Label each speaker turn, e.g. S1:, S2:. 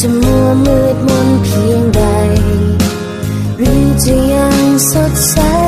S1: จะมัวมืดมนเพียงใด หรือจะยังสดใส